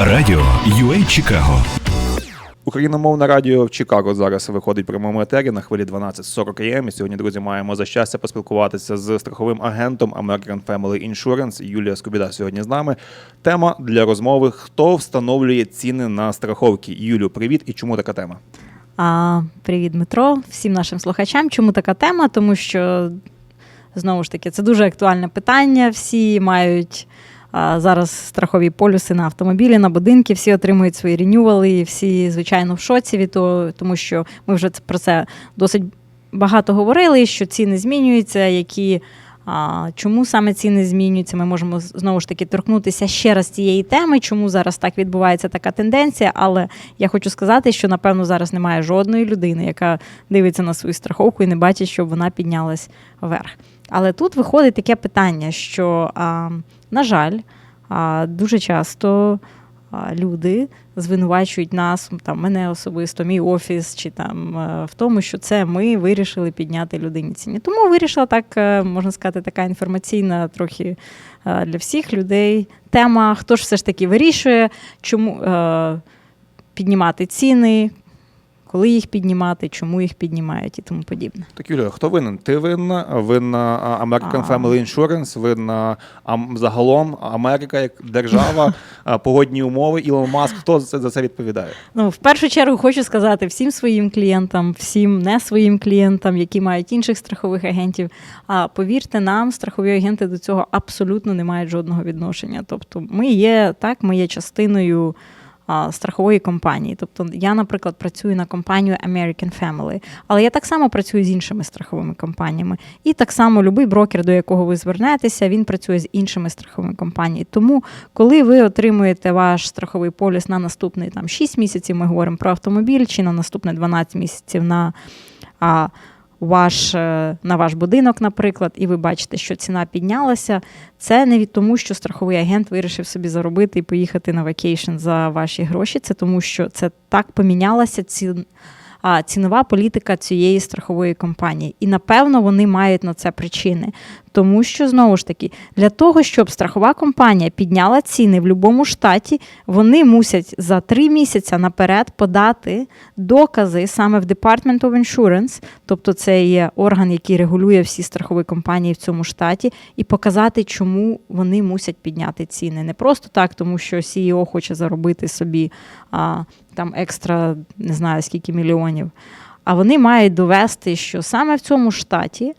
Радіо UA Чикаго Україномовне радіо в Чикаго зараз виходить в прямому етері на хвилі 12.40 АМ. І сьогодні, друзі, маємо за щастя поспілкуватися з страховим агентом American Family Insurance Юлія Скобіда сьогодні з нами. Тема для розмови: хто встановлює ціни на страховки? Юлю, привіт і чому така тема? А, Привіт, Дмитро, всім нашим слухачам. Чому така тема? Тому що знову ж таки це дуже актуальне питання. Всі мають зараз страхові полюси на автомобілі, на будинки, всі отримують свої ренювали, і всі, звичайно, в шоці від того, тому що ми вже про це досить багато говорили, що ціни змінюються, які. А чому саме ціни змінюються? Ми можемо знову ж таки торкнутися ще раз цієї теми, чому зараз так відбувається така тенденція. Але я хочу сказати, що напевно зараз немає жодної людини, яка дивиться на свою страховку і не бачить, щоб вона піднялась вверх. Але тут виходить таке питання, що, а, на жаль, дуже часто люди звинувачують нас, там мене особисто, мій офіс, чи там е, в тому, що це ми вирішили підняти людині ціні. Тому вирішила так, е, можна сказати, така інформаційна трохи е, для всіх людей тема. Хто ж все ж таки вирішує, чому піднімати ціни, коли їх піднімати, чому їх піднімають і тому подібне. Так, Юлія, хто винен? Ти винна, винна а, American А. Family Insurance, винна ам, загалом Америка як держава, погодні умови, Ілон Маск. Хто за це, за це відповідає? Ну, в першу чергу хочу сказати всім своїм клієнтам, всім не своїм клієнтам, які мають інших страхових агентів. А повірте нам, страхові агенти до цього абсолютно не мають жодного відношення. Тобто, ми є так, ми є частиною. Страхової компанії, тобто я, наприклад, працюю на компанію American Family, але я так само працюю з іншими страховими компаніями. І так само будь-який брокер, до якого ви звернетеся, він працює з іншими страховими компаніями. Тому, коли ви отримуєте ваш страховий поліс на наступний там 6 місяців, ми говоримо про автомобіль, чи на наступне 12 місяців на а, ваш, е, на ваш будинок, наприклад, і ви бачите, що ціна піднялася, це не від тому, що страховий агент вирішив собі заробити і поїхати на вакейшн за ваші гроші. Це тому, що це так помінялася ці, цінова політика цієї страхової компанії. І напевно вони мають на це причини. Тому що знову ж таки, для того, щоб страхова компанія підняла ціни в будь-якому штаті, вони мусять за три місяці наперед подати докази саме в Department of Insurance, тобто це є орган, який регулює всі страхові компанії в цьому штаті, і показати, чому вони мусять підняти ціни. Не просто так, тому що CEO хоче заробити собі а, там екстра, не знаю скільки мільйонів. А вони мають довести, що саме в цьому штаті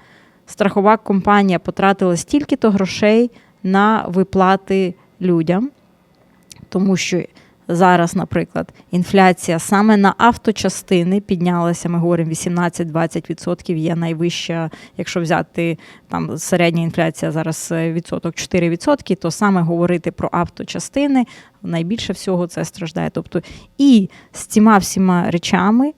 страхова компанія потратила стільки-то грошей на виплати людям, тому що зараз, наприклад, інфляція саме на авточастини піднялася, ми говоримо 18-20% є найвища, якщо взяти там середня інфляція зараз е, відсоток 4%, то саме говорити про авточастини найбільше всього це страждає. Тобто і з цими всіма речами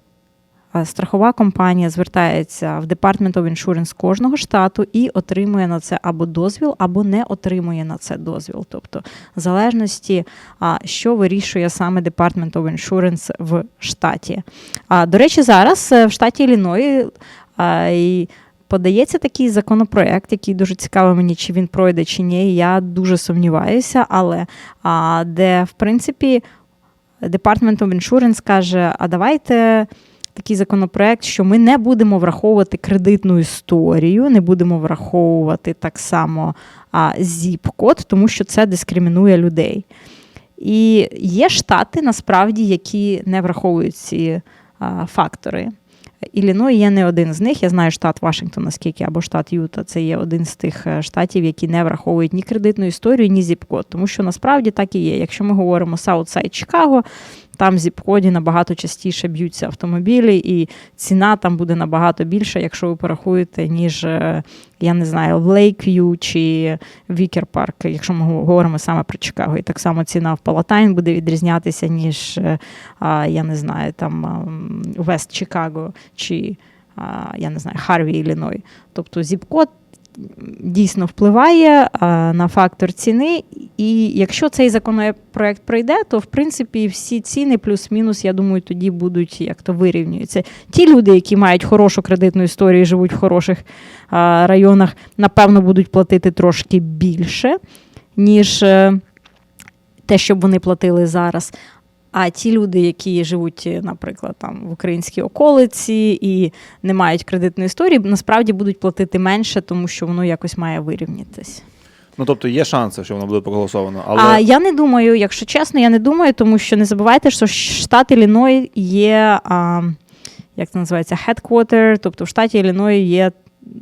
страхова компанія звертається в Department of Insurance кожного штату і отримує на це або дозвіл, або не отримує на це дозвіл. Тобто, в залежності, що вирішує саме Department of Insurance в штаті. До речі, зараз е, в штаті Ілліної а, і Подається такий законопроект, який дуже цікавий мені, чи він пройде, чи ні. Я дуже сумніваюся, але де, в принципі, Department of Insurance каже: а давайте такий законопроект, що ми не будемо враховувати кредитну історію, не будемо враховувати так само зіп-код, тому що це дискримінує людей. І є штати, насправді, які не враховують ці а, фактори. Ілліной є не один з них. Я знаю штат Вашингтон, наскільки, або штат Юта. Це є один з тих е, штатів, які не враховують ні кредитну історію, ні зіп-код. Тому що насправді так і є. Якщо ми говоримо Саутсайд Чикаго, там зіп-коді набагато частіше б'ються автомобілі, і ціна там буде набагато більша, якщо ви порахуєте, ніж е, я не знаю, в Лейкв'ю чи Вікер Парк, якщо ми говоримо саме про Чикаго. І так само ціна в Палатайн буде відрізнятися, ніж е, я не знаю, там Вест Чикаго чи я не знаю, Харві Ілліной. Тобто зіп-код дійсно впливає на фактор ціни. І якщо цей законопроект пройде, то в принципі всі ціни плюс-мінус, я думаю, тоді будуть як то вирівнюються. Ті люди, які мають хорошу кредитну історію, живуть в хороших районах, напевно, будуть платити трошки більше, ніж. е, те, щоб вони платили зараз. А ті люди, які живуть, е, наприклад, там в українській околиці і не мають кредитної історії, насправді будуть платити менше, тому що воно якось має вирівнятись. Ну тобто є шанси, що воно буде проголосовано, але А я не думаю, якщо чесно, я не думаю, тому що не забувайте, що штат Ілліной є, а, як це називається, headquarter, тобто в штаті Ілліной є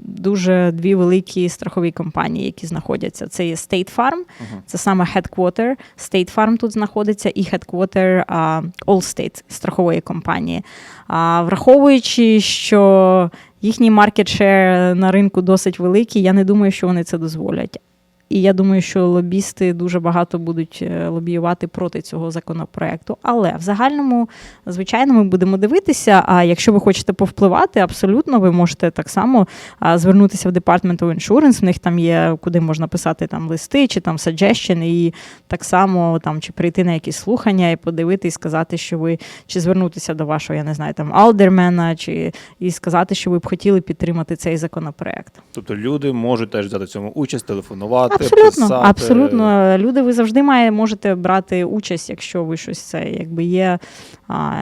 дуже дві великі страхові компанії, які знаходяться. Це є State Farm, це саме headquarter. State Farm тут знаходиться, і headquarter uh, Allstate страхової компанії. А, враховуючи, що їхній маркетшер на ринку досить великий, я не думаю, що вони це дозволять. І я думаю, що лобісти дуже багато будуть е, лобіювати проти цього законопроекту. Але в загальному, звичайно, ми будемо дивитися. А якщо ви хочете повпливати, абсолютно ви можете так само звернутися в Department of Insurance, В них там є куди можна писати там листи чи там suggestion, і так само там чи прийти на якісь слухання і подивитися, і сказати, що ви чи звернутися до вашого, я не знаю, там алдермена, чи і сказати, що ви б хотіли підтримати цей законопроект. тобто люди можуть теж взяти цьому участь, телефонувати, Абсолютно, писати. абсолютно. Люди, ви завжди має, можете брати участь, якщо ви щось це якби є. А,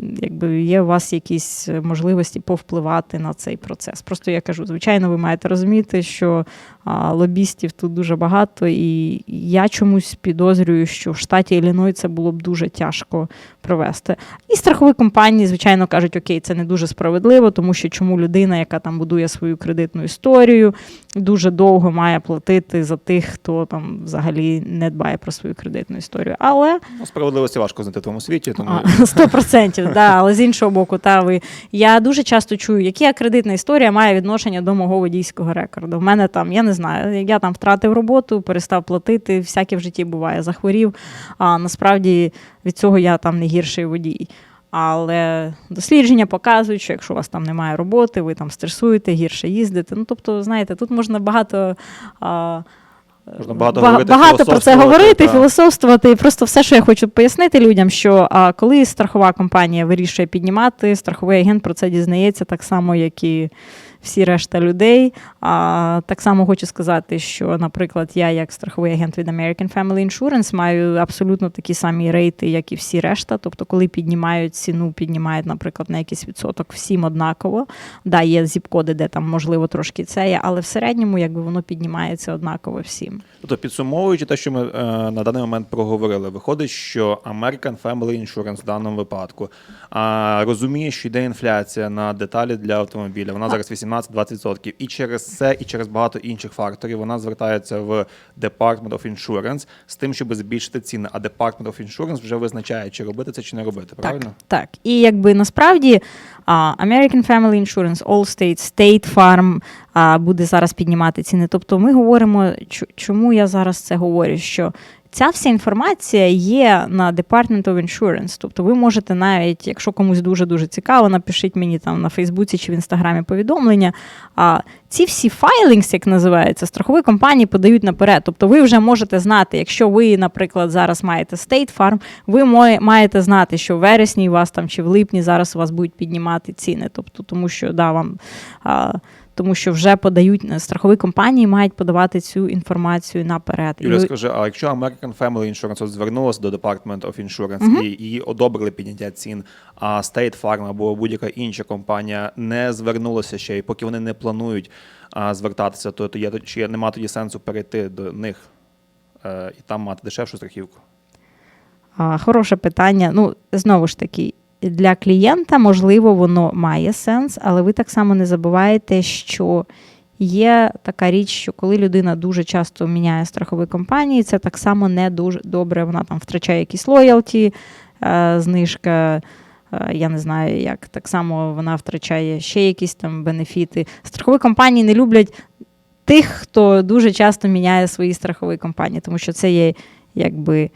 Якби є у вас якісь можливості повпливати на цей процес. Просто я кажу, звичайно, ви маєте розуміти, що лобістів тут дуже багато, і я чомусь підозрюю, що в штаті Ілліной це було б дуже тяжко провести. І страхові компанії, звичайно, кажуть, окей, це не дуже справедливо, тому що чому людина, яка там будує свою кредитну історію, дуже довго має платити за тих, хто там взагалі не дбає про свою кредитну історію. Але Ну, справедливості важко знайти в тому світі, тому Сто процентів, да, але з іншого боку, та ви я дуже часто чую, яка кредитна історія має відношення до мого водійського рекорду. В мене там, я не знаю, я там втратив роботу, перестав платити, всяке в житті буває, захворів. А насправді від цього я там не гірший водій. Але дослідження показують, що якщо у вас там немає роботи, ви там стресуєте, гірше їздите. Ну тобто, знаєте, тут можна багато. А, Можна багато Ба- говорити, багато про це говорити, та. філософствувати. І просто все, що я хочу пояснити людям, що а, коли страхова компанія вирішує піднімати, страховий агент про це дізнається так само, як і всі решта людей. А, так само хочу сказати, що, наприклад, я, як страховий агент від American Family Insurance, маю абсолютно такі самі рейти, як і всі решта. Тобто, коли піднімають ціну, піднімають, наприклад, на якийсь відсоток всім однаково. Да, є зіп-коди, де там можливо трошки це є, але в середньому якби воно піднімається однаково всім. Тобто, підсумовуючи те, що ми е, на даний момент проговорили, виходить, що American Family Insurance в даному випадку а, розуміє, що йде інфляція на деталі для автомобіля. Вона зараз 18-20%. І через це, і через багато інших факторів вона звертається в Department of Insurance з тим, щоб збільшити ціни. А Department of Insurance вже визначає, чи робити це, чи не робити. Правильно? Так, так. І якби насправді American Family Insurance, Allstate, State Farm буде зараз піднімати ціни. Тобто ми говоримо, чому я зараз це говорю, що Ця вся інформація є на Department of Insurance. Тобто ви можете навіть, якщо комусь дуже-дуже цікаво, напишіть мені там на Фейсбуці чи в Інстаграмі повідомлення. А ці всі файлінгс, як називається, страхові компанії подають наперед. Тобто ви вже можете знати, якщо ви, наприклад, зараз маєте State Farm, ви маєте знати, що в вересні у вас там чи в липні зараз у вас будуть піднімати ціни. Тобто, тому що да, вам. А, тому що вже подають страхові компанії, мають подавати цю інформацію наперед. Юля, скажи, а якщо American Family Insurance звернулася до Department of Insurance і її одобрили підняття цін, а State Farm або будь-яка інша компанія не звернулася ще, і поки вони не планують а, звертатися, то, то є чи нема тоді сенсу перейти до них е, і там мати дешевшу страхівку. Хороше питання. Ну, знову ж таки, для клієнта, можливо, воно має сенс, але ви так само не забуваєте, що є така річ, що коли людина дуже часто міняє страхові компанії, це так само не дуже добре. Вона там втрачає якісь лоялті, е, знижка. е, Я не знаю, як так само вона втрачає ще якісь там бенефіти. Страхові компанії не люблять тих, хто дуже часто міняє свої страхові компанії, тому що це є якби.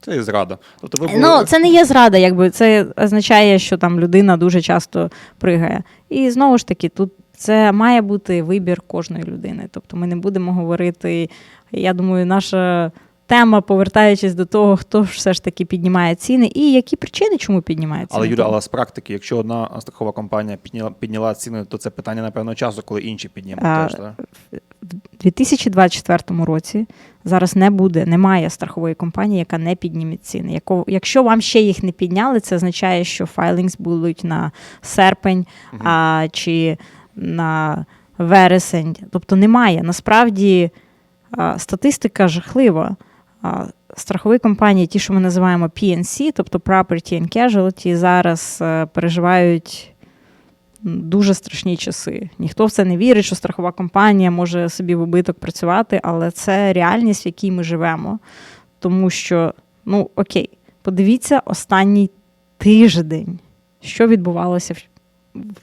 Це і зрада. Тобто ви були... Ну, це не є зрада, якби це означає, що там людина дуже часто пригає. І знову ж таки, тут це має бути вибір кожної людини. Тобто ми не будемо говорити. Я думаю, наша тема, повертаючись до того, хто ж все ж таки піднімає ціни, і які причини, чому піднімає ціни. Але Юля, але з практики, якщо одна страхова компанія підняла, підняла ціни, то це питання напевно часу, коли інші піднімуть А, теж, так? в 2024 році Зараз не буде, немає страхової компанії, яка не підніме ціни. Якщо вам ще їх не підняли, це означає, що файлінгс будуть на серпень а, чи на вересень. Тобто немає. Насправді а, статистика жахлива. А, страхові компанії, ті, що ми називаємо PNC, тобто Property and Casualty, зараз е, переживають дуже страшні часи. Ніхто в це не вірить, що страхова компанія може собі в убиток працювати, але це реальність, в якій ми живемо. Тому що, ну окей, подивіться останній тиждень, що відбувалося в, в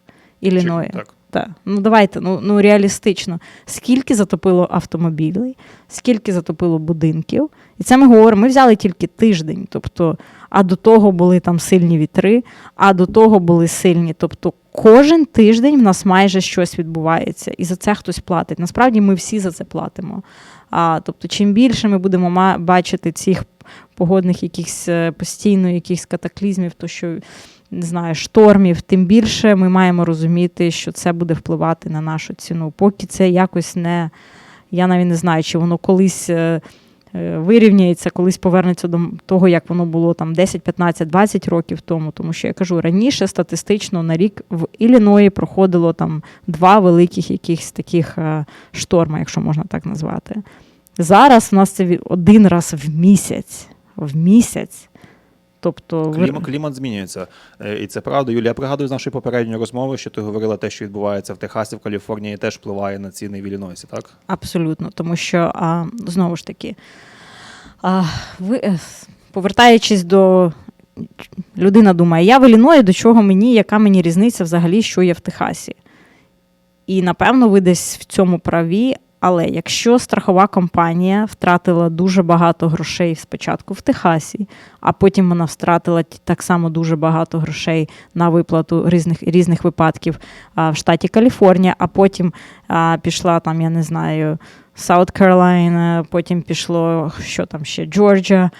Ілліної. Так. Так. Ну давайте, ну, ну реалістично. Скільки затопило автомобілей, скільки затопило будинків. І це ми говоримо, ми взяли тільки тиждень. Тобто, а до того були там сильні вітри, а до того були сильні. Тобто, кожен тиждень в нас майже щось відбувається, і за це хтось платить. Насправді ми всі за це платимо. А, тобто, чим більше ми будемо бачити цих погодних якихось е, постійно якихось катаклізмів, то що не знаю, штормів, тим більше ми маємо розуміти, що це буде впливати на нашу ціну. Поки це якось не. Я навіть не знаю, чи воно колись е, вирівняється, колись повернеться до того, як воно було там 10, 15, 20 років тому. Тому що я кажу, раніше статистично на рік в Іліної проходило там два великих якихось таких е, шторми, якщо можна так назвати. Зараз у нас це один раз в місяць. В місяць. Тобто, Клімат, клімат змінюється. Е, І це правда. Юлія, я пригадую з нашої попередньої розмови, що ти говорила те, що відбувається в Техасі, в Каліфорнії, теж впливає на ціни в Іллінойсі, так? Абсолютно, тому що а, знову ж таки, а, ви, е, повертаючись до людина думає, я в Ілліної, до чого мені, яка мені різниця взагалі, що є в Техасі? І напевно ви десь в цьому праві. Але якщо страхова компанія втратила дуже багато грошей спочатку в Техасі, а потім вона втратила так само дуже багато грошей на виплату різних, різних випадків а, в штаті Каліфорнія, а потім а, пішла там, я не знаю, Саут Каролайна, потім пішло що там ще Джорджія.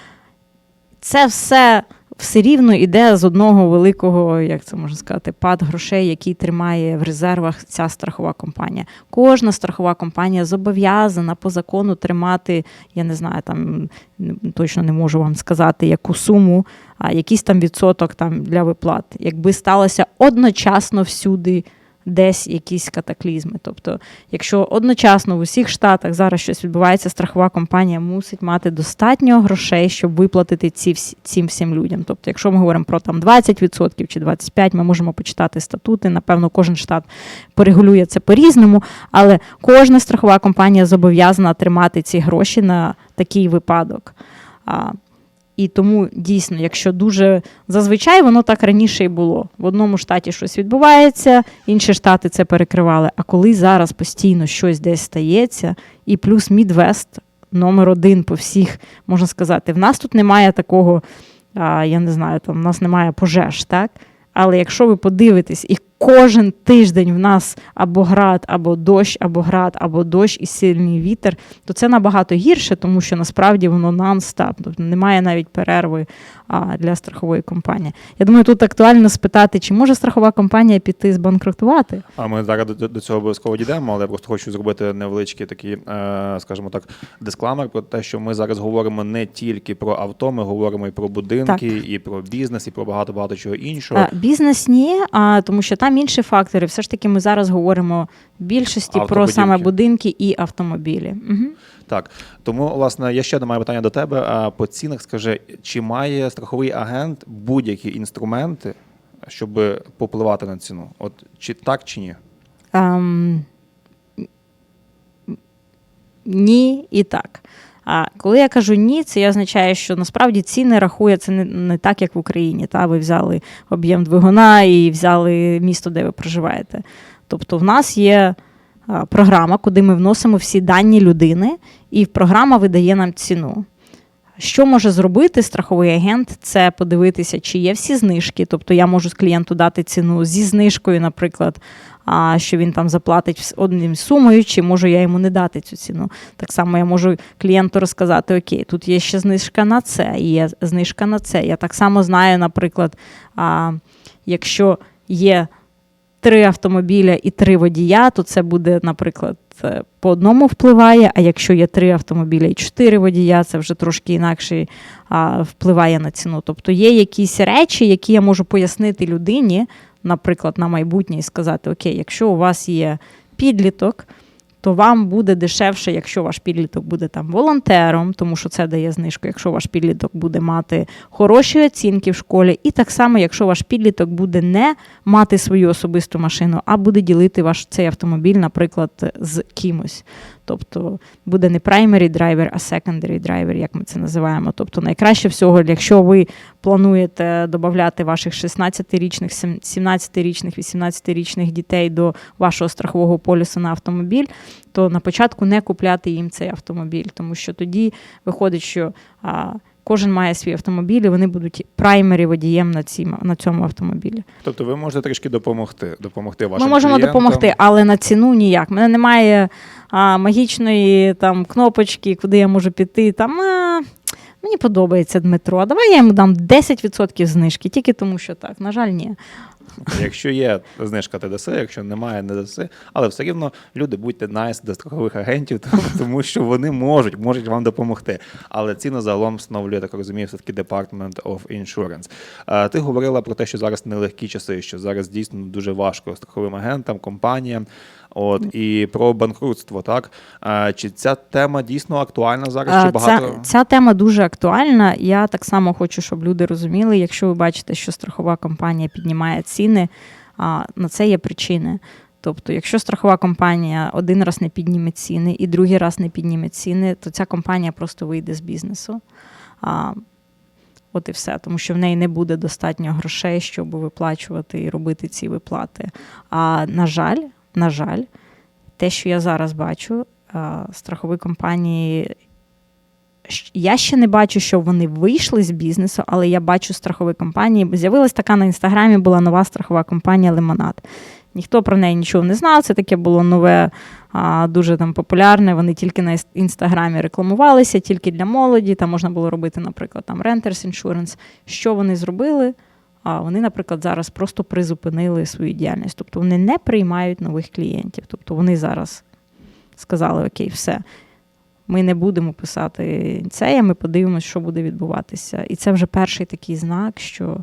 Це все все рівно йде з одного великого, як це можна сказати, пад грошей, який тримає в резервах ця страхова компанія. Кожна страхова компанія зобов'язана по закону тримати, я не знаю, там точно не можу вам сказати, яку суму, а якийсь там відсоток там для виплат. Якби сталося одночасно всюди. Десь якісь катаклізми. Тобто, якщо одночасно в усіх штатах зараз щось відбувається, страхова компанія мусить мати достатньо грошей, щоб виплатити ці цим всім людям. Тобто, якщо ми говоримо про там 20% чи 25%, ми можемо почитати статути. Напевно, кожен штат порегулює це по-різному, але кожна страхова компанія зобов'язана тримати ці гроші на такий випадок. І тому дійсно, якщо дуже зазвичай воно так раніше і було. В одному штаті щось відбувається, інші штати це перекривали. А коли зараз постійно щось десь стається, і плюс Мідвест номер один по всіх, можна сказати, в нас тут немає такого, я не знаю, там в нас немає пожеж, так? Але якщо ви подивитесь, і кожен тиждень в нас або град, або дощ, або град, або дощ і сильний вітер, то це набагато гірше, тому що насправді воно нон-стап, тобто немає навіть перерви а, для страхової компанії. Я думаю, тут актуально спитати, чи може страхова компанія піти збанкрутувати? А ми зараз до, до цього обов'язково дійдемо, але я просто хочу зробити невеличкий такий, е, скажімо так, дисклеймер про те, що ми зараз говоримо не тільки про авто, ми говоримо і про будинки, і про бізнес, і про багато багато чого іншого. А, бізнес ні, а, тому що там інші фактори. Все ж таки, ми зараз говоримо в більшості про саме будинки і автомобілі. Угу. Так, тому власне я ще одне маю питання до тебе. А по цінах скажи, чи має страховий агент будь-які інструменти, щоб попливати на ціну? От чи так, чи ні? Ем, ні і так. А коли я кажу ні, це означає, що насправді ціни рахуються не, не так, як в Україні. Та? Ви взяли об'єм двигуна і взяли місто, де ви проживаєте. Тобто, в нас є програма, куди ми вносимо всі дані людини, і програма видає нам ціну. Що може зробити страховий агент? Це подивитися, чи є всі знижки. Тобто я можу клієнту дати ціну зі знижкою, наприклад, що він там заплатить одним сумою, чи можу я йому не дати цю ціну. Так само я можу клієнту розказати: Окей, тут є ще знижка на це, є знижка на це. Я так само знаю, наприклад, якщо є три автомобіля і три водія, то це буде, наприклад, е, по одному впливає, а якщо є три автомобіля і чотири водія, це вже трошки інакше а, впливає на ціну. Тобто є якісь речі, які я можу пояснити людині, наприклад, на майбутнє і сказати: Окей, якщо у вас є підліток, то вам буде дешевше, якщо ваш підліток буде там волонтером, тому що це дає знижку, якщо ваш підліток буде мати хороші оцінки в школі, і так само, якщо ваш підліток буде не мати свою особисту машину, а буде ділити ваш цей автомобіль, наприклад, з кимось. Тобто буде не primary driver, а secondary driver, як ми це називаємо. Тобто найкраще всього, якщо ви плануєте додати ваших 16-річних, 17-річних, 18-річних дітей до вашого страхового полюсу на автомобіль, то на початку не купляти їм цей автомобіль, тому що тоді виходить, що кожен має свій автомобіль, і вони будуть праймері водієм на, цій, на цьому автомобілі. Тобто ви можете трішки допомогти, допомогти вашим Ми можемо клієнтам. допомогти, але на ціну ніяк. У мене немає а, магічної там кнопочки, куди я можу піти. Там а, мені подобається Дмитро. а Давай я йому дам 10% знижки, тільки тому, що так. На жаль, ні. Якщо є знижка, ти даси, якщо немає, не даси. Але все рівно люди будьте найс до страхових агентів, тому- що вони можуть, можуть вам допомогти. Але ціну загалом встановлює, так розумію, все-таки Department of Insurance. Ти говорила про те, що зараз нелегкі часи, що зараз дійсно дуже важко страховим агентам, компаніям. От і про банкрутство, так чи ця тема дійсно актуальна зараз? Чи багато Ця, ця тема дуже актуальна. Я так само хочу, щоб люди розуміли, якщо ви бачите, що страхова компанія піднімає ціни, а, на це є причини. Тобто, якщо страхова компанія один раз не підніме ціни і другий раз не підніме ціни, то ця компанія просто вийде з бізнесу. А, от і все, тому що в неї не буде достатньо грошей, щоб виплачувати і робити ці виплати. А на жаль, на жаль, те, що я зараз бачу, страхові компанії. Я ще не бачу, що вони вийшли з бізнесу, але я бачу страхові компанії. З'явилась така на інстаграмі, була нова страхова компанія Лимонад. Ніхто про неї нічого не знав. Це таке було нове, дуже там популярне. Вони тільки на інстаграмі рекламувалися, тільки для молоді. Там можна було робити, наприклад, там Renters Insurance. Що вони зробили? А вони, наприклад, зараз просто призупинили свою діяльність. Тобто вони не приймають нових клієнтів. Тобто вони зараз сказали: Окей, все. Ми не будемо писати це, а ми подивимося, що буде відбуватися. І це вже перший такий знак, що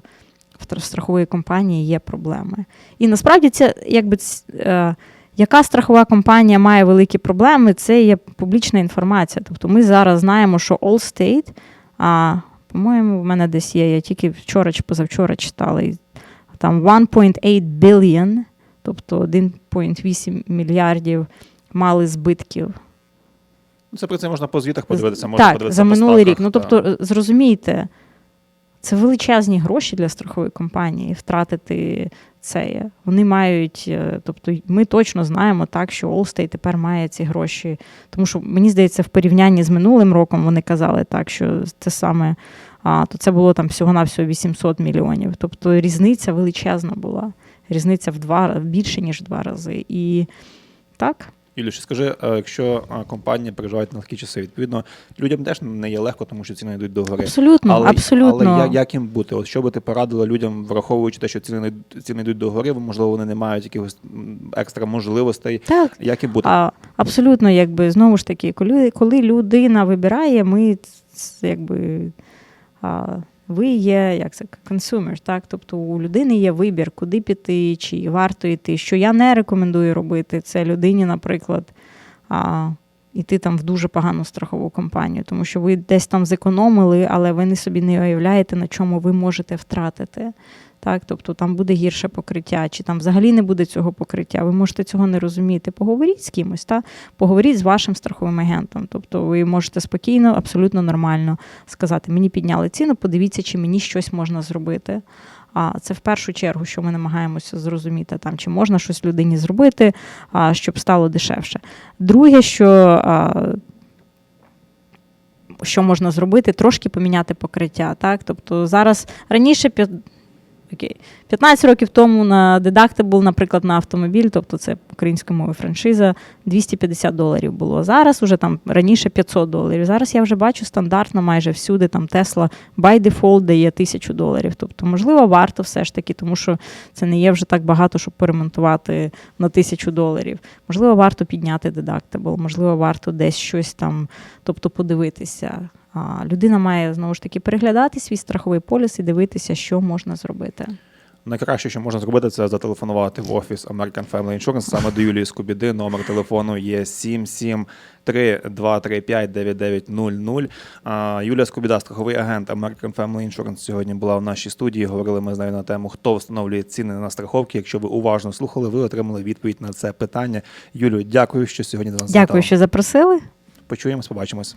в страхової компанії є проблеми. І насправді це якби е, яка страхова компанія має великі проблеми, це є публічна інформація. Тобто ми зараз знаємо, що Allstate, а, по-моєму, в мене десь є, я тільки вчора чи позавчора читала, і там 1.8 billion, тобто 1.8 мільярдів мали збитків це про це можна по звітах подивитися? Можна так, подивитися за минулий рік. Ну тобто, е, зрозумійте, це величезні гроші для страхової компанії втратити це. Вони мають, е, тобто, ми точно знаємо так, що Allstate тепер має ці гроші. Тому що мені здається, в порівнянні з минулим роком вони казали так, що це саме. А, то це було там всього-навсього 800 мільйонів. Тобто різниця величезна була. Різниця в два більше, ніж в два рази. І так, Юліш, скажи, е, якщо е, компанії переживають нелегкі часи, відповідно, людям теж не є легко, тому що ціни йдуть до гори. абсолютно, але, абсолютно. але як, як їм бути? От що би ти порадила людям, враховуючи те, що ціни не ціни йдуть до гори, можливо, вони не мають якихось екстра можливостей. Так, Як їм бути? А, абсолютно, якби знову ж таки, коли, коли людина вибирає, ми якби. А, ви є як це консумер, так? Тобто у людини є вибір, куди піти, чи варто йти. Що я не рекомендую робити, це людині, наприклад, іти там в дуже погану страхову компанію, тому що ви десь там зекономили, але ви не собі не уявляєте, на чому ви можете втратити. Так, тобто там буде гірше покриття, чи там взагалі не буде цього покриття. Ви можете цього не розуміти. Поговоріть з кимось, та? поговоріть з вашим страховим агентом. Тобто ви можете спокійно, абсолютно нормально сказати: мені підняли ціну, подивіться, чи мені щось можна зробити. А це в першу чергу, що ми намагаємося зрозуміти, там чи можна щось людині зробити, а, щоб стало дешевше. Друге, що. Що можна зробити, трошки поміняти покриття. Так? Тобто зараз раніше окей. 15 років тому на Deductible, наприклад, на автомобіль, тобто це українською мовою франшиза, 250 доларів було. Зараз уже там раніше 500 доларів. Зараз я вже бачу стандартно майже всюди там Tesla by default дає 1000 доларів. Тобто, можливо, варто все ж таки, тому що це не є вже так багато, щоб поремонтувати на 1000 доларів. Можливо, варто підняти Deductible, можливо, варто десь щось там, тобто подивитися. Людина має знову ж таки переглядати свій страховий поліс і дивитися, що можна зробити. Найкраще, що можна зробити, це зателефонувати в офіс American Family Insurance саме до Юлії Скубіди. Номер телефону є 773-235-9900. Юлія Скубіда, страховий агент American Family Insurance, сьогодні була в нашій студії. Говорили ми з нею на тему, хто встановлює ціни на страховки. Якщо ви уважно слухали, ви отримали відповідь на це питання. Юлю, дякую, що сьогодні до нас Дякую, що запросили. Почуємось, побачимось.